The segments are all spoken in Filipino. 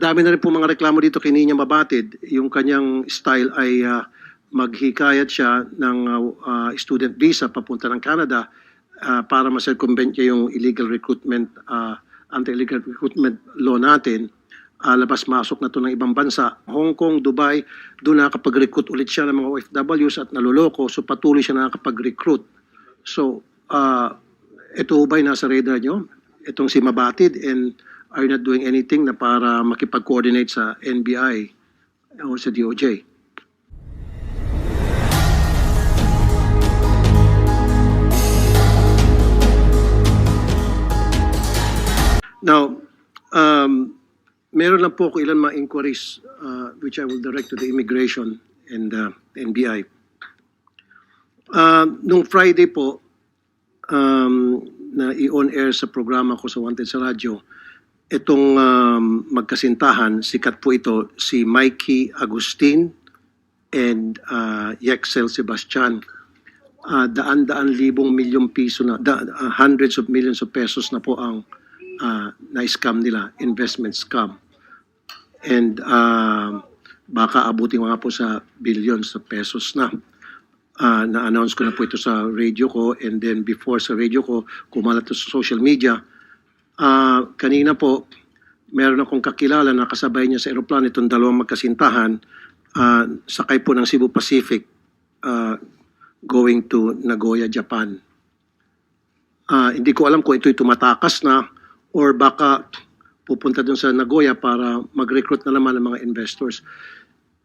Dami na rin po mga reklamo dito kay Nina Mabatid. Yung kanyang style ay ah, maghikayat siya ng ah, student visa papunta ng Canada ah, para ma-circumvent niya yung illegal recruitment, ah, anti-illegal recruitment law natin. Ah, labas-masok na to ng ibang bansa. Hong Kong, Dubai, doon nakakapag-recruit ulit siya ng mga OFWs at naluloko. So patuloy siya nakakapag-recruit. So, ah, ito ba'y nasa radar nyo? Itong si Mabatid and are you not doing anything na para makipag-coordinate sa NBI o sa DOJ? Now, um, meron lang po ako ilan mga inquiries uh, which I will direct to the immigration and uh, NBI. Uh, nung Friday po, um, na i-on air sa programa ko sa Wanted sa Radyo, itong um, magkasintahan, sikat po ito, si Mikey Agustin and uh, Yexel Sebastian. Uh, daan-daan libong milyong piso na, da, uh, hundreds of millions of pesos na po ang uh, na-scam nila, investment scam. And uh, baka abutin mga po sa billions of pesos na. Ah, na-announce ko na po ito sa radio ko and then before sa radio ko, kumalat sa social media. Ah, kanina po, meron akong kakilala na kasabay niya sa aeroplano itong dalawang magkasintahan, ah, sakay po ng Cebu Pacific ah, going to Nagoya, Japan. Ah, hindi ko alam kung ito'y tumatakas na or baka pupunta dun sa Nagoya para mag-recruit na naman ng mga investors.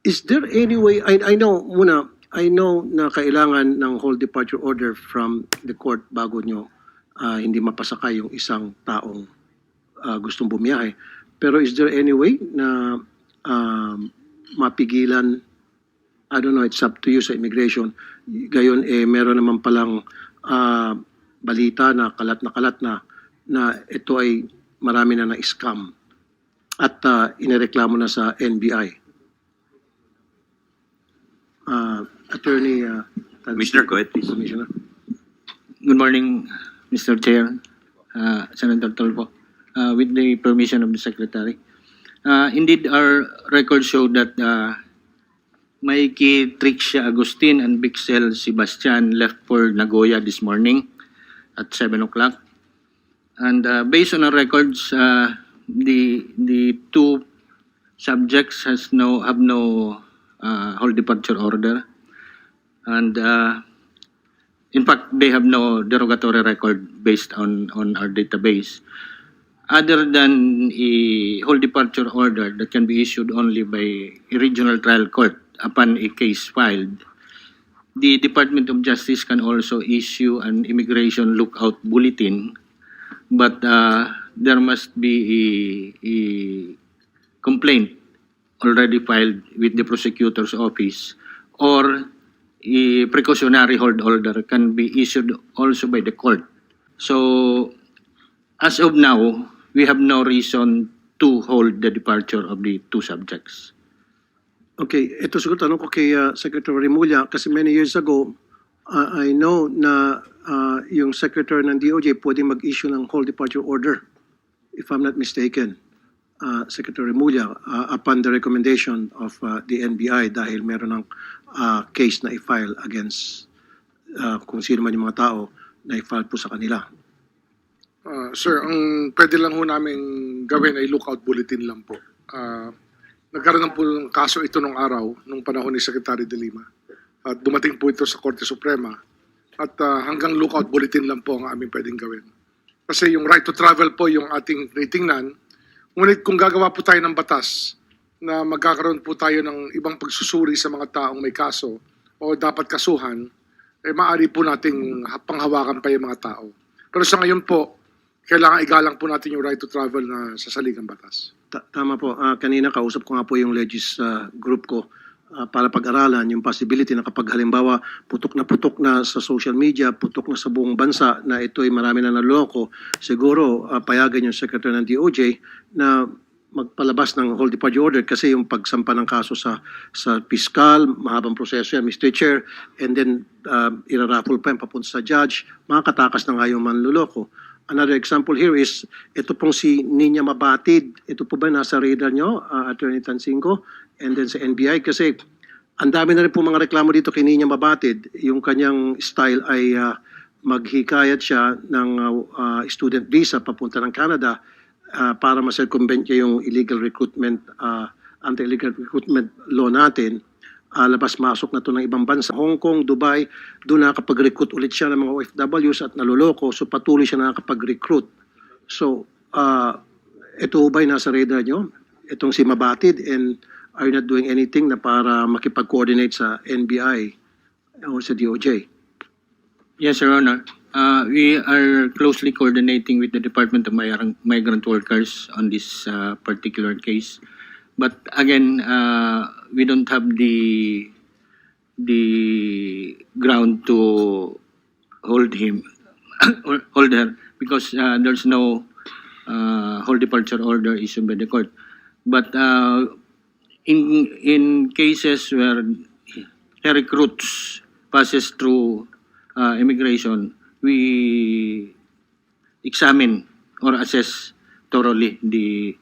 Is there any way, I, I know muna, I know na kailangan ng whole departure order from the court bago nyo ah, hindi mapasakay yung isang taong ah, gustong bumiyahe. Pero is there any way na um, mapigilan, I don't know, it's up to you sa immigration, gayon eh meron naman palang ah, balita na kalat na kalat na na ito ay marami na na-scam at uh, inireklamo na sa NBI. Uh, Attorney uh, go ahead, please. Commissioner. Good morning, Mr. Chair, uh, Senator Tolpo. Uh, with the permission of the Secretary. Uh, indeed, our records show that uh, Mikey Trixia Agustin and Bixel Sebastian left for Nagoya this morning at 7 o'clock. And uh, based on our records, uh, the the two subjects has no have no uh, whole departure order, and uh, in fact, they have no derogatory record based on, on our database. Other than a whole departure order that can be issued only by a regional trial court upon a case filed, the Department of Justice can also issue an immigration lookout bulletin, but uh, there must be a, a complaint already filed with the prosecutor's office or a precautionary hold order can be issued also by the court. So, as of now, we have no reason to hold the departure of the two subjects. Okay, ito siguro tanong ko kay uh, Secretary Remulla kasi many years ago, uh, I know na uh, yung Secretary ng DOJ pwede mag-issue ng whole departure order, if I'm not mistaken, uh, Secretary Remulla, uh, upon the recommendation of uh, the NBI dahil meron ng uh, case na i-file against uh, kung sino man yung mga tao na i-file po sa kanila. Ah, sir, ang pwede lang ho namin gawin ay lookout bulletin lang po. Ah, nagkaroon ng po ng kaso ito nung araw, nung panahon ni Secretary de Lima. At dumating po ito sa Korte Suprema. At ah, hanggang lookout bulletin lang po ang aming pwedeng gawin. Kasi yung right to travel po yung ating tinitingnan. Ngunit kung gagawa po tayo ng batas na magkakaroon po tayo ng ibang pagsusuri sa mga taong may kaso o dapat kasuhan, eh maaari po nating panghawakan pa yung mga tao. Pero sa ngayon po, kailangan igalang po natin yung right to travel na sa saligang batas. Ta- Tama po. Ah, kanina kausap ko nga po yung legis ah, group ko ah, para pag-aralan yung possibility na kapag halimbawa putok na putok na sa social media, putok na sa buong bansa na ito ay marami na naloko, siguro ah, payagan yung Secretary ng DOJ na magpalabas ng whole departure order kasi yung pagsampa ng kaso sa sa piskal, mahabang proseso yan, Mr. Chair, and then uh, iraraffle pa yan papunta sa judge, makakatakas na nga yung manluloko. another example here is, ito pong si Ninya Mabatid. Ito po ba nasa radar nyo, uh, Attorney Tansinko? And then sa NBI kasi ang dami na rin po mga reklamo dito kay Ninya Mabatid. Yung kanyang style ay ah, maghikayat siya ng ah, student visa papunta ng Canada ah, para ma-circumvent niya yung illegal recruitment, ah, anti-illegal recruitment law natin. Ah, labas-masok na to ng ibang bansa. Hong Kong, Dubai, doon nakakapag-recruit ulit siya ng mga OFWs at naloloko. So patuloy siya nakakapag-recruit. So, ah, ito ba ay nasa radar nyo? Itong si Mabatid and are not doing anything na para makipag-coordinate sa NBI o sa DOJ? Yes, Your Honor. Uh, we are closely coordinating with the Department of Migrant, Migrant Workers on this uh, particular case. But again, uh, we don't have the the ground to hold him or hold her because uh, there's no uh, hold departure order issued by the court. But uh, in in cases where he recruits passes through uh, immigration, we examine or assess thoroughly the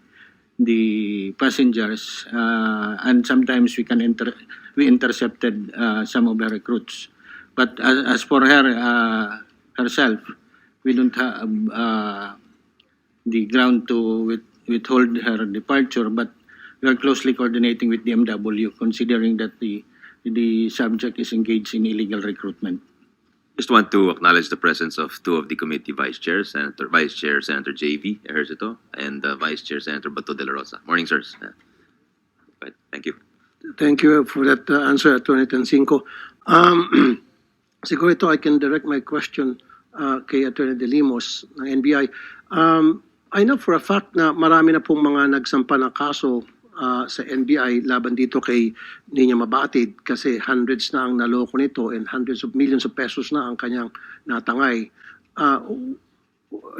the passengers, uh, and sometimes we can inter we intercepted uh, some of the recruits. But as, as for her uh, herself, we don't have uh, the ground to with, withhold her departure, but we are closely coordinating with the MW, considering that the the subject is engaged in illegal recruitment. Just want to acknowledge the presence of two of the committee vice chairs, Senator Vice Chair Senator JV Ejercito and uh, Vice Chair Senator Bato de la Rosa. Morning, sirs. Uh, Right, thank you. Thank you for that uh, answer, Attorney Tansinko. Um, siguro ito, I can direct my question uh, kay Attorney De Limos ng NBI. Um, I know for a fact na marami na pong mga nagsampa ng kaso uh, sa NBI laban dito kay Ninya Mabatid kasi hundreds na ang naloko nito and hundreds of millions of pesos na ang kanyang natangay. Uh,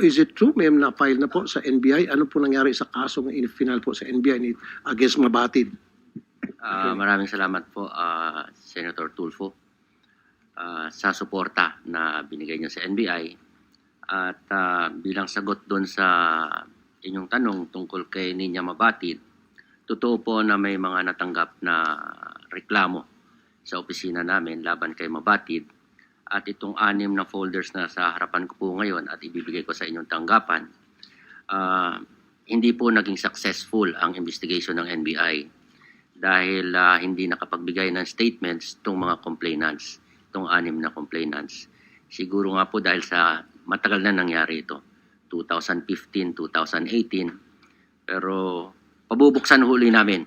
is it true? May na-file na po sa NBI? Ano po nangyari sa kaso ng final po sa NBI ni- against Mabatid? Ah, maraming salamat po, ah, Senator Tulfo, ah, sa suporta na binigay niyo sa NBI. At ah, bilang sagot doon sa inyong tanong tungkol kay Ninya Mabatid, totoo po na may mga natanggap na reklamo sa opisina namin laban kay Mabatid. At itong anim na folders na sa harapan ko po ngayon at ibibigay ko sa inyong tanggapan, ah, hindi po naging successful ang investigation ng NBI dahil ah, hindi nakapagbigay ng statements itong mga complainants, itong anim na complainants. Siguro nga po dahil sa matagal na nangyari ito, 2015, 2018, pero pabubuksan huli namin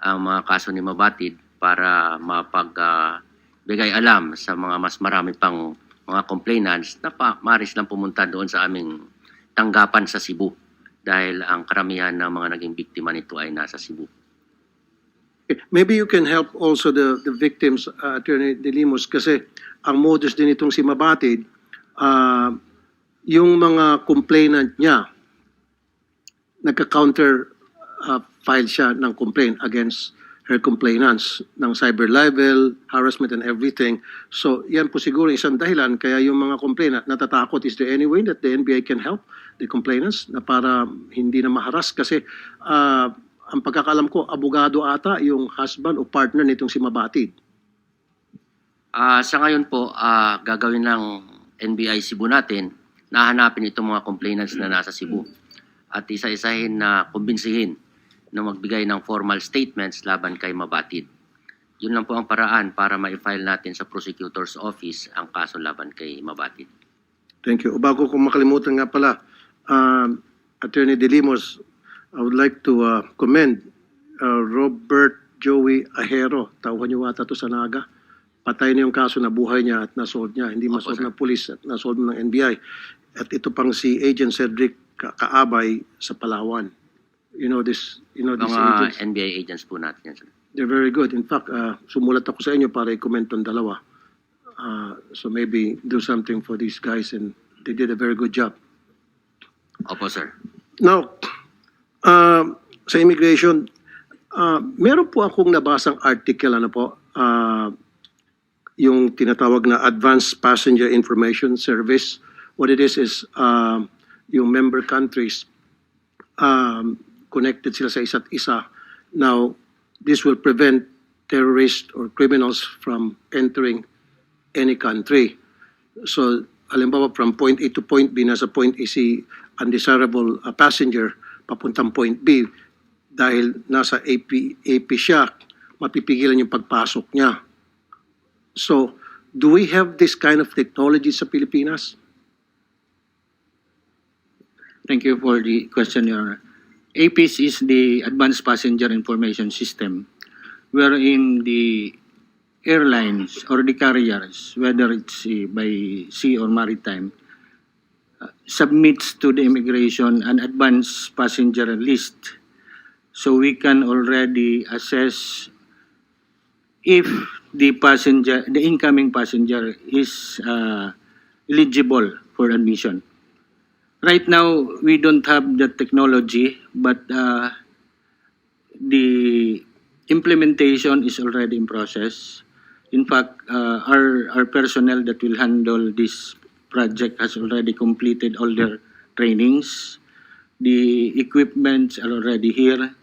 ang mga kaso ni Mabatid para mapagbigay alam sa mga mas marami pang mga complainants na pa, maris lang pumunta doon sa aming tanggapan sa Cebu dahil ang karamihan ng mga naging biktima nito ay nasa Cebu. Maybe you can help also the the victims, uh, Attorney De Limos, kasi ang modus din itong si Mabatid, uh, yung mga complainant niya, nagka-counter uh, file siya ng complaint against her complainants ng cyber libel, harassment and everything. So yan po siguro isang dahilan kaya yung mga complainant natatakot. Is there any way that the NBI can help the complainants na para hindi na maharas? Kasi uh, ang pagkakalam ko, abogado ata yung husband o partner nitong si Mabatid. Ah, sa ngayon po, ah, gagawin ng NBI Cebu natin, nahanapin itong mga complainants na nasa Cebu at isa-isahin na kumbinsihin na magbigay ng formal statements laban kay Mabatid. Yun lang po ang paraan para ma-file natin sa prosecutor's office ang kaso laban kay Mabatid. Thank you. O bago ko makalimutan nga pala, um, Attorney De Limos, I would like to uh, commend uh, Robert Joey Ahero. Tauhan niyo ata to sa Naga. Patay na yung kaso na buhay niya at nasolve niya. Hindi masolve ng pulis at nasolve ng NBI. At ito pang si Agent Cedric Ka- Kaabay sa Palawan. You know this, you know these Mga agents. NBI agents po natin yan. sir. They're very good. In fact, uh, sumulat ako sa inyo para i-comment tong dalawa. Uh, so maybe do something for these guys and they did a very good job. Opo, sir. Now, uh, sa immigration, uh, meron po akong nabasang article, ano po, uh, yung tinatawag na Advanced Passenger Information Service what it is is um, yung member countries um, connected sila sa isa't isa. Now, this will prevent terrorists or criminals from entering any country. So, halimbawa from point A to point B, nasa point A si undesirable uh, passenger, papuntang point B, dahil nasa AP, AP siya, mapipigilan yung pagpasok niya. So, do we have this kind of technology sa Pilipinas? Thank you for the question, Your Honor. APIS is the Advanced Passenger Information System, wherein the airlines or the carriers, whether it's eh, by sea or maritime, uh, submits to the immigration an advanced passenger list. So we can already assess if the passenger, the incoming passenger is uh, eligible for admission. Right now, we don't have the technology, but uh, the implementation is already in process. In fact, uh, our, our personnel that will handle this project has already completed all their trainings. The equipments are already here.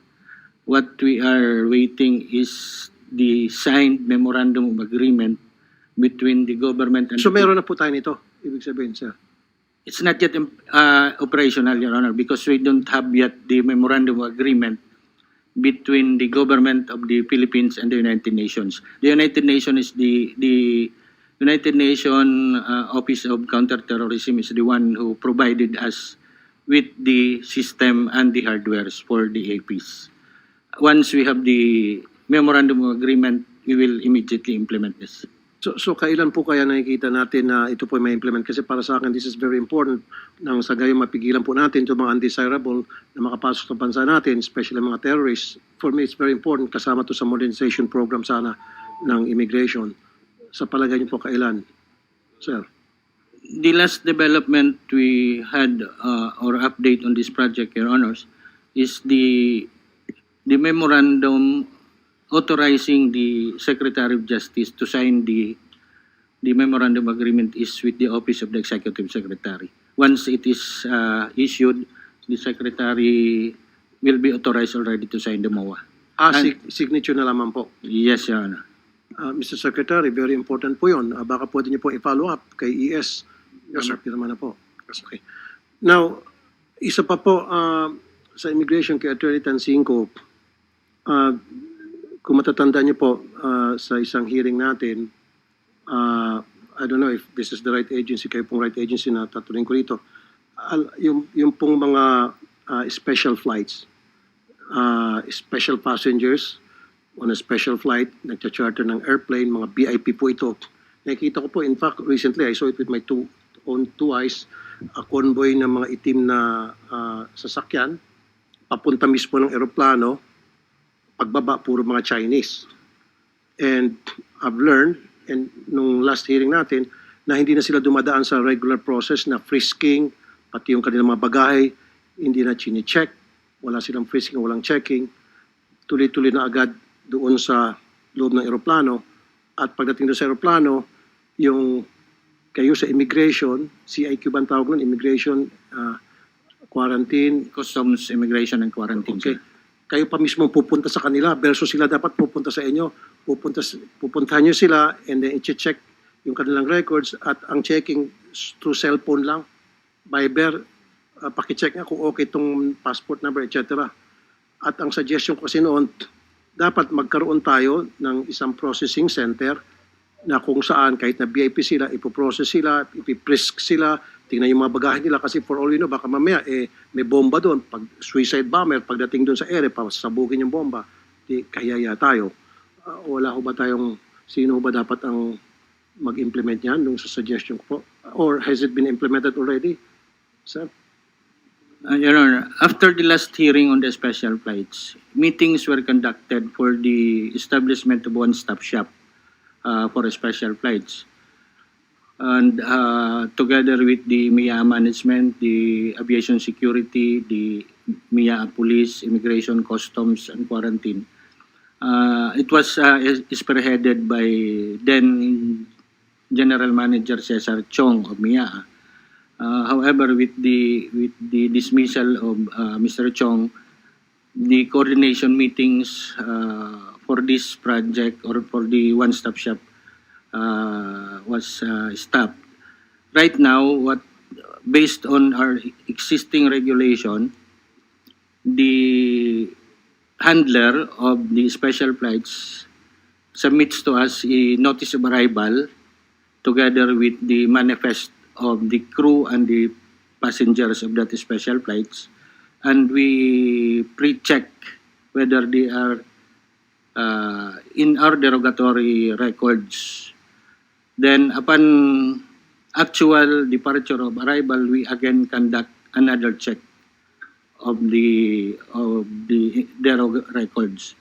What we are waiting is the signed memorandum of agreement between the government and So the meron na po tayo nito, ibig sabihin, sir. It's not yet uh, operational, Your Honor, because we don't have yet the memorandum agreement between the government of the Philippines and the United Nations. The United Nations is the the United Nations uh, Office of Counterterrorism is the one who provided us with the system and the hardwares for the APs. Once we have the memorandum agreement, we will immediately implement this. So, so kailan po kaya nakikita natin na ito po ay ma-implement? Kasi para sa akin, this is very important nang sa gayon mapigilan po natin itong mga undesirable na makapasok sa bansa natin, especially mga terrorists. For me, it's very important kasama to sa modernization program sana ng immigration. Sa palagay niyo po kailan, sir? the last development we had uh, or update on this project, Your Honors, is the the memorandum authorizing the Secretary of Justice to sign the the memorandum agreement is with the Office of the Executive Secretary. Once it is uh, issued, the Secretary will be authorized already to sign the MOA. Ah, And- sig- signature na lamang po. Yes, Your Honor. Ah, Mr. Secretary, very important po yun. Ah, baka pwede niyo po i-follow up kay ES. Yes, sir. Pirma na po. Okay. Now, isa pa po ah, sa immigration kay Attorney Tansinko, ah, kung matatanda niyo po ah, sa isang hearing natin, ah, I don't know if this is the right agency, kayo pong right agency na tatuloy ko rito, Al- yung, yung pong mga ah, special flights, ah, special passengers on a special flight, nagcha-charter ng airplane, mga VIP po ito. Nakikita ko po, in fact, recently I saw it with my two own two eyes, a convoy ng mga itim na ah, sasakyan, papunta mismo ng eroplano, pagbaba puro mga Chinese. And I've learned, and nung last hearing natin, na hindi na sila dumadaan sa regular process na frisking, pati yung kanilang mga bagahe, hindi na chine-check, wala silang frisking, walang checking, tuloy-tuloy na agad doon sa loob ng eroplano. At pagdating doon sa eroplano, yung kayo sa immigration, CIQ ba ang tawag nun? Immigration, ah, quarantine, Customs, Immigration, and Quarantine. Okay. sir. Kayo pa mismo pupunta sa kanila versus sila dapat pupunta sa inyo. Pupunta, pupuntahan nyo sila and then i-check yung kanilang records at ang checking through cellphone lang. Viber, uh, pakicheck nga kung okay itong passport number, etc. At ang suggestion ko kasi noon, dapat magkaroon tayo ng isang processing center na kung saan kahit na VIP sila, ipoprocess sila, ipiprisk sila, tingnan yung mga bagahe nila kasi for all you know, baka mamaya eh, may bomba doon. Pag suicide bomber, pagdating doon sa ere, pasabugin yung bomba, di kayaya tayo. Ah, wala ho ba tayong, sino ba dapat ang mag-implement yan nung sa suggestion ko po? Or has it been implemented already? Sir? Uh, Your Honor, after the last hearing on the special flights, meetings were conducted for the establishment of one-stop shop uh, for special flights. And uh, together with the MIA management, the aviation security, the MIA police, immigration, customs, and quarantine, uh, it was uh, spearheaded by then General Manager Cesar Chong of MIA Uh, however, with the with the dismissal of uh, Mr. Chong, the coordination meetings uh, for this project or for the one-stop shop uh, was uh, stopped. Right now, what based on our existing regulation, the handler of the special flights submits to us a notice of arrival together with the manifest of the crew and the passengers of that special flights and we pre-check whether they are uh, in our derogatory records then upon actual departure of arrival we again conduct another check of the of the derog records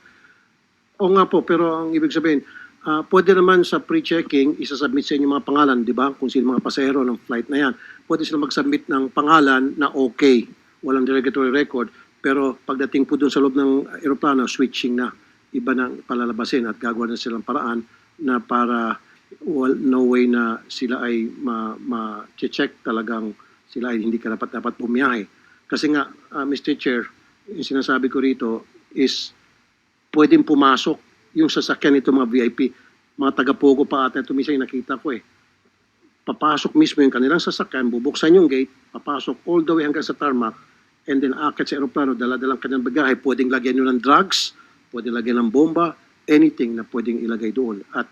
O nga po, pero ang ibig sabihin, ah, pwede naman sa pre-checking, isasubmit sa inyo mga pangalan, di ba? Kung sino mga pasahero ng flight na yan. Pwede sila mag-submit ng pangalan na okay, walang derogatory record, pero pagdating po doon sa loob ng aeroplano, switching na. Iba na palalabasin at gagawa na silang paraan na para well, no way na sila ay ma- ma-check talagang sila ay hindi karapat dapat bumiyahe. Kasi nga, ah, Mr. Chair, yung sinasabi ko rito is pwedeng pumasok yung sasakyan nito mga VIP. Mga taga-Pogo pa ata ito minsan yung nakita ko eh. Papasok mismo yung kanilang sasakyan, bubuksan yung gate, papasok all the way hanggang sa tarmac, and then akit sa aeroplano, dala-dalang kanilang bagahe, pwedeng lagyan nyo ng drugs, pwedeng lagyan ng bomba, anything na pwedeng ilagay doon. At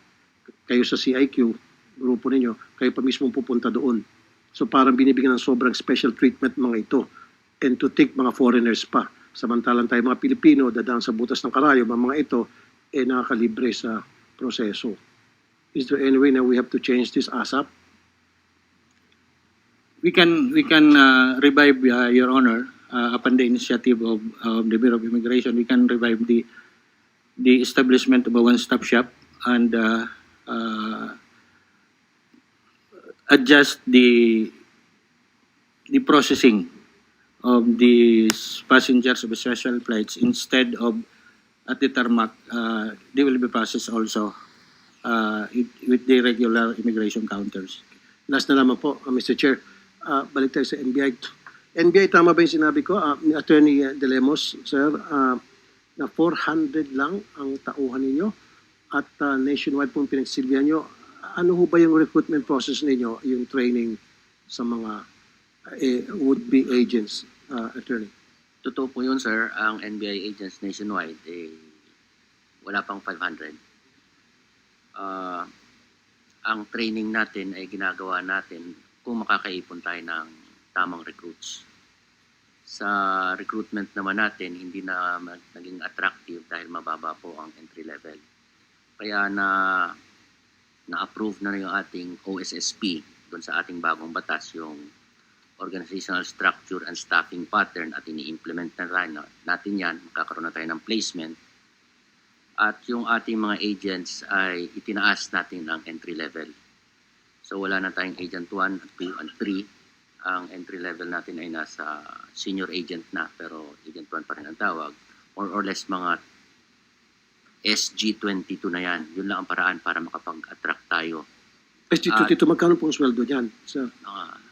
kayo sa CIQ, grupo ninyo, kayo pa mismo pupunta doon. So parang binibigyan ng sobrang special treatment mga ito. And to take mga foreigners pa. Samantalang tayo mga Pilipino, dadaan sa butas ng karayom, ang mga ito, eh nakakalibre sa proseso. Is there any way na we have to change this ASAP? we can we can uh, revive uh, your honor uh, upon the initiative of, of the Bureau of Immigration we can revive the the establishment of a one-stop shop and uh, uh, adjust the the processing of the passengers of special flights instead of at the tarmac uh, they will be processed also uh, it- with the regular immigration counters Last na naman po, uh, Mr. Chair. Uh, balik tayo sa NBI. NBI, tama ba yung sinabi ko? Uh, Attorney De Lemos, sir, uh, na 400 lang ang tauhan ninyo at uh, nationwide pong pinagsilbihan nyo. Ano ho ba yung recruitment process ninyo, yung training sa mga uh, eh, would-be agents, uh, attorney? Totoo po yun, sir. Ang NBI agents nationwide, eh, wala pang 500. Ah, ang training natin ay ginagawa natin kung makakaipon tayo ng tamang recruits. Sa recruitment naman natin, hindi na naging attractive dahil mababa po ang entry level. Kaya na na-approve na yung ating OSSP doon sa ating bagong batas, yung organizational structure and staffing pattern at ini-implement na tayo, natin yan, magkakaroon na tayo ng placement. At yung ating mga agents ay itinaas natin ang entry level. So wala na tayong agent 1, 2, and 3. Ang entry level natin ay nasa senior agent na, pero agent 1 pa rin ang tawag. More or less mga SG22 na yan. Yun lang ang paraan para makapag-attract tayo. SG22, magkano pong sweldo dyan, sir? Mga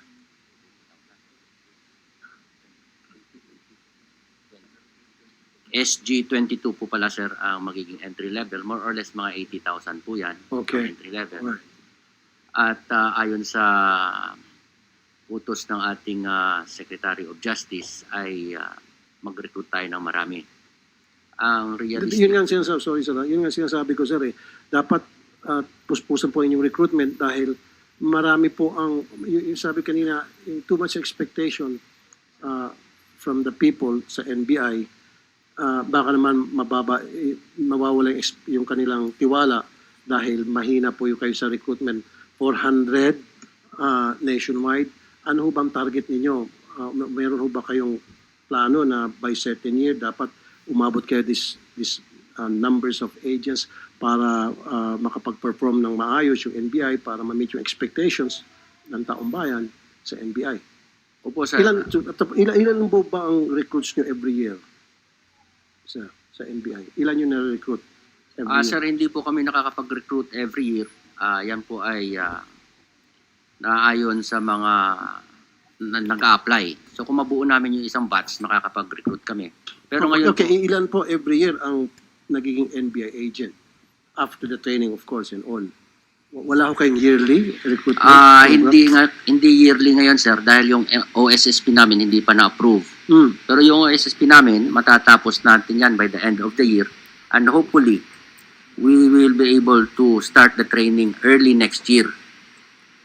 SG22 po pala sir ang magiging entry level. More or less mga 80,000 po yan. Okay. ang entry level. Alright. At ah, ayon sa utos ng ating ah, Secretary of Justice ay ah, mag-recruit tayo ng marami. Ang realistic... Yun nga ang sinasabi, sorry sir, ah. yun nga sinasabi ko sir eh. Dapat uh, puspusan po inyong recruitment dahil marami po ang, yung, yung sabi kanina, yung too much expectation uh, from the people sa NBI, uh, baka naman mababa, eh, mawawala yung, yung kanilang tiwala dahil mahina po yung kayo sa recruitment. 400 uh, nationwide. Ano ho bang target ninyo? Uh, mayroon ho ba kayong plano na by certain year dapat umabot kayo this this uh, numbers of agents para uh, makapag-perform ng maayos yung NBI para ma-meet yung expectations ng taong bayan sa NBI. Opo sir. Ilan so, at- ilan ilan po ba ang recruits nyo every year sa sa NBI? Ilan yung na-recruit every Ah, year? sir, hindi po kami nakakapag-recruit every year. Ah, yan po ay ah, naayon sa mga na, nag-a-apply. So kung mabuo namin yung isang batch, makakapag-recruit kami. Pero ngayon okay, po, ilan po every year ang nagiging NBI agent? After the training, of course, and all. Wala ko kayong yearly recruitment? ah program? hindi nga hindi yearly ngayon sir dahil yung OSSP namin hindi pa na-approve. Hmm. Pero yung OSSP namin matatapos natin yan by the end of the year and hopefully we will be able to start the training early next year.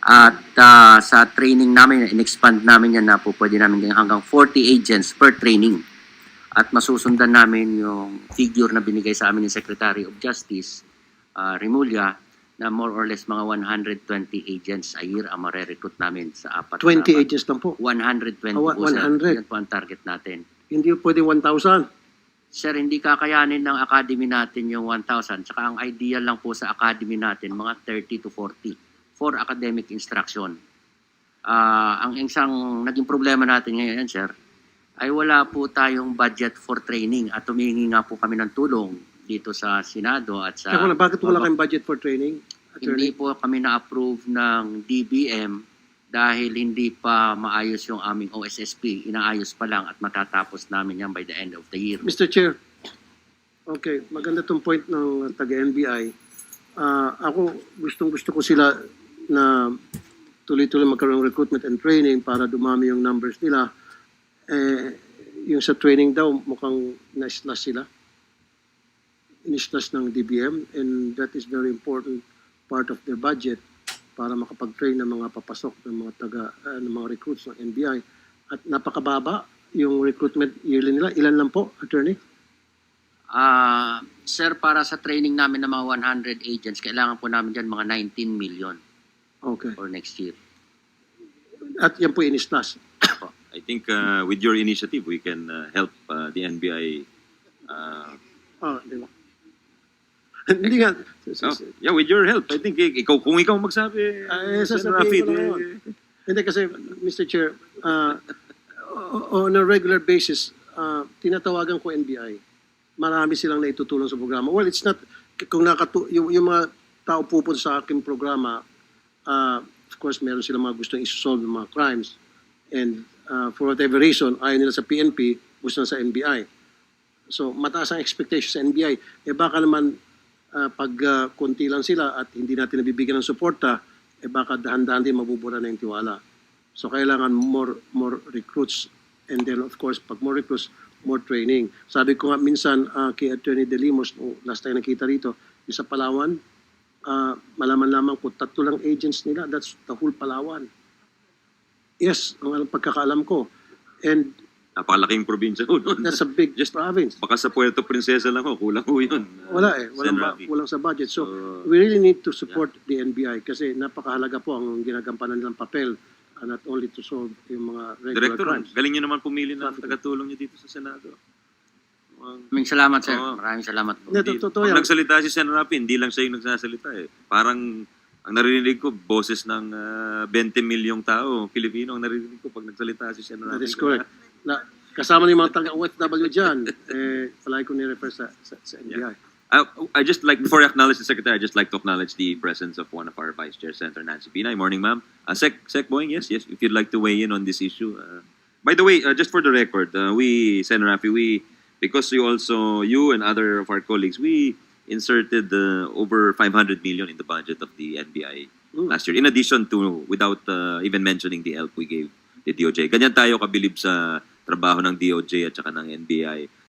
At ah, sa training namin, in-expand namin yan na po pwede namin hanggang 40 agents per training. At masusundan namin yung figure na binigay sa amin ni Secretary of Justice, uh, Remulla, na more or less mga 120 agents a year ang mare-recruit namin sa apat 20 na agents lang po. 120 Ah, wa- po, sir. 100. Yan po ang target natin. Hindi pwede 1,000. Sir, hindi kakayanin ng academy natin yung 1,000. Tsaka ang ideal lang po sa academy natin, mga 30 to 40 for academic instruction. Ah, ang isang naging problema natin ngayon, sir, ay wala po tayong budget for training at humingi nga po kami ng tulong dito sa Senado at sa... Teka lang, bakit wala kayong budget for training? Hindi Attorney? po kami na-approve ng DBM dahil hindi pa maayos yung aming OSSP. Inaayos pa lang at matatapos namin yan by the end of the year. Mr. Chair, okay, maganda tong point ng taga-NBI. Ah, ako, gustong gusto ko sila na tuloy-tuloy magkaroon ng recruitment and training para dumami yung numbers nila. Eh, yung sa training daw, mukhang na-slash sila. In-slash ng DBM and that is very important part of their budget para makapag-train ng mga papasok ng mga taga ah, ng mga recruits ng NBI at napakababa yung recruitment yearly nila. Ilan lang po, attorney? Ah, sir, para sa training namin ng mga 100 agents, kailangan po namin dyan mga 19 million Okay. for next year. At yan po in-slash. I think uh, with your initiative, we can uh, help uh, the NBI. Uh, Ah, di ba? Hindi nga. oh, yeah, with your help. I think ik- ikaw, kung ikaw magsabi, Ay, Sen. sasabihin Rafi, ko eh. Hindi kasi, Mr. Chair, ah, o- on a regular basis, ah, tinatawagan ko NBI. Marami silang naitutulong sa programa. Well, it's not, kung nakatu yung, yung mga tao pupunta sa aking programa, ah, of course, meron silang mga gustong isolve ng mga crimes. And ah, for whatever reason, ayaw nila sa PNP, gusto na sa NBI. So, mataas ang expectation sa NBI. Eh baka naman, ah, pag ah, konti lang sila at hindi natin nabibigyan ng suporta, eh baka dahan-dahan din mabubura na yung tiwala. So, kailangan more more recruits. And then, of course, pag more recruits, more training. Sabi ko nga minsan ah, kay Attorney De Limos, last time nakita rito, sa Palawan, ah, malaman lamang ko, tatlo lang agents nila. That's the whole Palawan. Yes, ang alam- pagkakaalam ko. And Napakalaking probinsya ko noon. that's a big Just- province. Baka sa Puerto Princesa lang ho, kulang ho yun. uh, Wala eh, walang, ba, walang sa budget. So, So, we really need to support the NBI kasi napakahalaga po ang ginagampanan nilang papel uh, not only to solve yung mga regular Director, crimes. galing nyo naman pumili ng tagatulong nyo dito sa Senado. Maraming salamat, sir. Oo. Maraming salamat po. Hindi, totoo pag yan. nagsalita si Sen. Rafi, hindi lang siya yung nagsasalita eh. Parang ang narinig ko, boses ng ah, 20 milyong tao, Pilipino, ang narinig ko pag nagsalita si Sen. Rafi. That is correct. Na, kasama ni mga taga-OFW dyan, eh, palagi ko ni-refer sa, sa, sa NBI. I, I just like, before I acknowledge the Secretary, I just like to acknowledge the presence of one of our Vice Chair, Senator Nancy Binay. Morning, ma'am. Uh, Sec, Sec Boying, yes, yes, if you'd like to weigh in on this issue. Uh, by the way, uh, just for the record, uh, we, Senator Rafi, we, because you also, you and other of our colleagues, we inserted uh, over 500 million in the budget of the NBI Mm. last year. In addition to, without uh, even mentioning the help we gave the DOJ. Ganyan tayo kabilib sa trabaho ng DOJ at saka ng NBI.